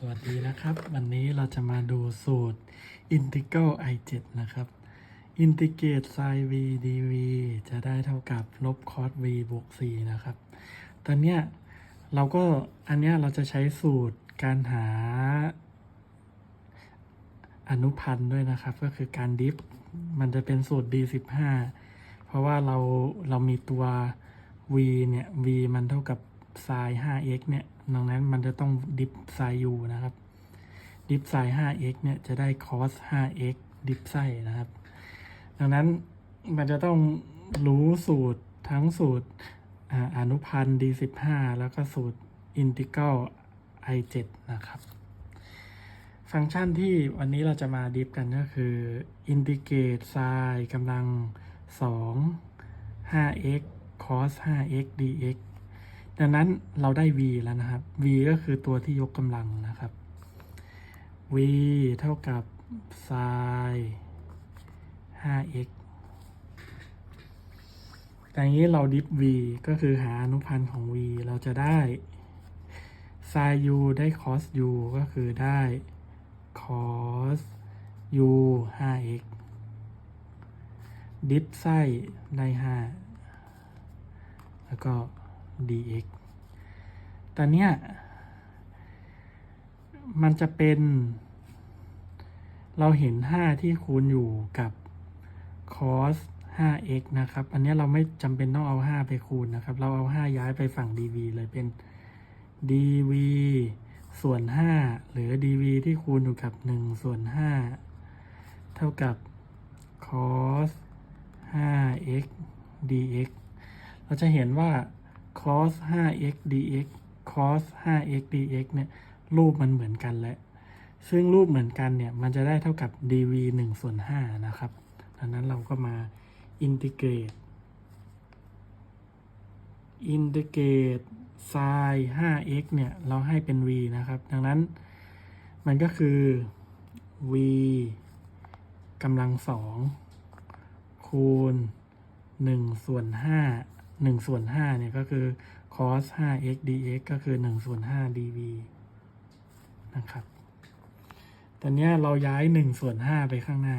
สวัสดีนะครับ วันนี้เราจะมาดูสูตร integral i7 นะครับ integrate sin v dv จะได้เท่ากับลบ cos v บวก c นะครับ ตอนเนี้ยเราก็อันเนี้ยเราจะใช้สูตรการหา อนุพันธ์ด้วยนะครับ ก็คือการดิฟ มันจะเป็นสูตร d15 เพราะว่าเราเรามีตัว v เนี่ย v มันเท่ากับ sin 5x เนี่ย ดังนั้นมันจะต้องดิฟ sin u นะครับ ดิฟ sin 5x เนี่ยจะได้ cos 5x ดิฟไส้นะครับ ดังนั้นมันจะต้องรู้สูตรทั้งสูตรออนุพันธ์ d15 แล้วก็สูตร integral i7 นะครับ ฟังก์ชันที่วันนี้เราจะมาดิฟกันก็คือ integrate sin กำลัง 2 5x cos 5x dx ดังนั้นเราได้ v แล้วนะครับ v ก็คือตัวที่ยกกำลังนะครับ v เท่ากับ sin 5x แต่อย่างนี้เราดิฟ v ก็คือหาอนุพันธ์ของ v เราจะได้ sin u ได้ cos u ก็คือได้ cos u 5x ดิฟไส้ได้ 5 แล้วก็ dx ตอนเนี้ยมันจะเป็น เราเห็น 5 ที่คูณอยู่กับ cos 5x นะครับ อันเนี้ยเราไม่จำเป็นต้องเอา 5 ไปคูณนะครับ เราเอา 5 ย้ายไปฝั่ง dv เลยเป็น dv ส่วน 5 หรือ dv ที่คูณอยู่กับ 1 ส่วน 5 เท่ากับ cos 5x dx เราจะเห็นว่า cos 5x dx cos 5x dx เนี่ยรูปมันเหมือนกันและซึ่งรูปเหมือนกันเนี่ย มันจะได้เท่ากับ dv 1ส่วน5นะครับ ดังนั้นเราก็มา integrate integrate sin 5x เนี่ย เราให้เป็น v นะครับ ดังนั้นมันก็คือ v กำลังสองคูณ1ส่วน5 1ส่วน5เนี่ยก็คือ cos 5x dx ก็คือ1ส่วน5 dv นะครับตอนนี้เราย้าย1ส่วน5ไปข้างหน้า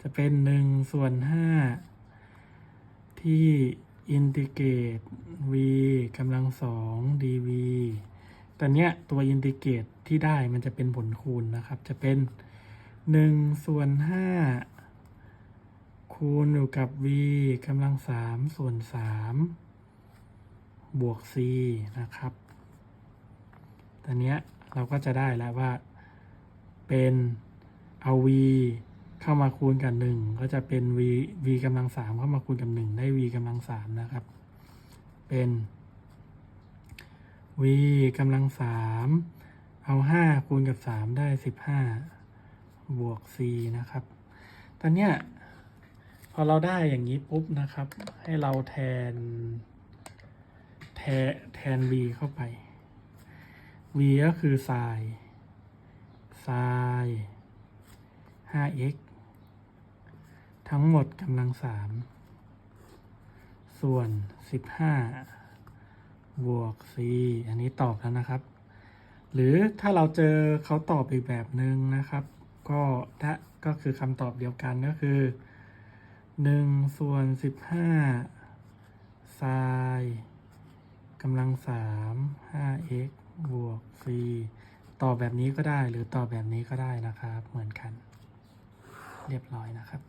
จะเป็น1ส่วน5ที่ integrate v กำลังสอง dv ตอนนี้ตัว integrate ที่ได้มันจะเป็นผลคูณนะครับ จะเป็น1ส่วน5 คูณอยู่กับ v กำลังสามส่วน3บวก c นะครับตอนนี้เราก็จะได้แล้วว่า เป็นเอา v เข้ามาคูณกับ1ก็จะเป็น v v กำลังสามเข้ามาคูณกับ 1 ได้ v กำลังสามนะครับ เป็น v กำลังสามเอา 5 คูณกับ 3 ได้ 15 บวก c นะครับ ตอนเนี้ย พอเราได้อย่างนี้ปุ๊บนะครับ ให้เราแทน แทนแทน v เข้าไป v ก็คือ sin sin 5x ทั้งหมดกำลังสามส่วน 15 บวก c อันนี้ตอบแล้วนะครับ หรือถ้าเราเจอเขาตอบอีกแบบหนึ่งนะครับ ก็ถ้าก็คือคำตอบเดียวกันก็คือ หนึ่งส่วน15 sin กำลังสามห้า x บวก c ต่อแบบนี้ก็ได้หรือต่อแบบนี้ก็ได้นะครับ เหมือนกัน เรียบร้อยนะครับ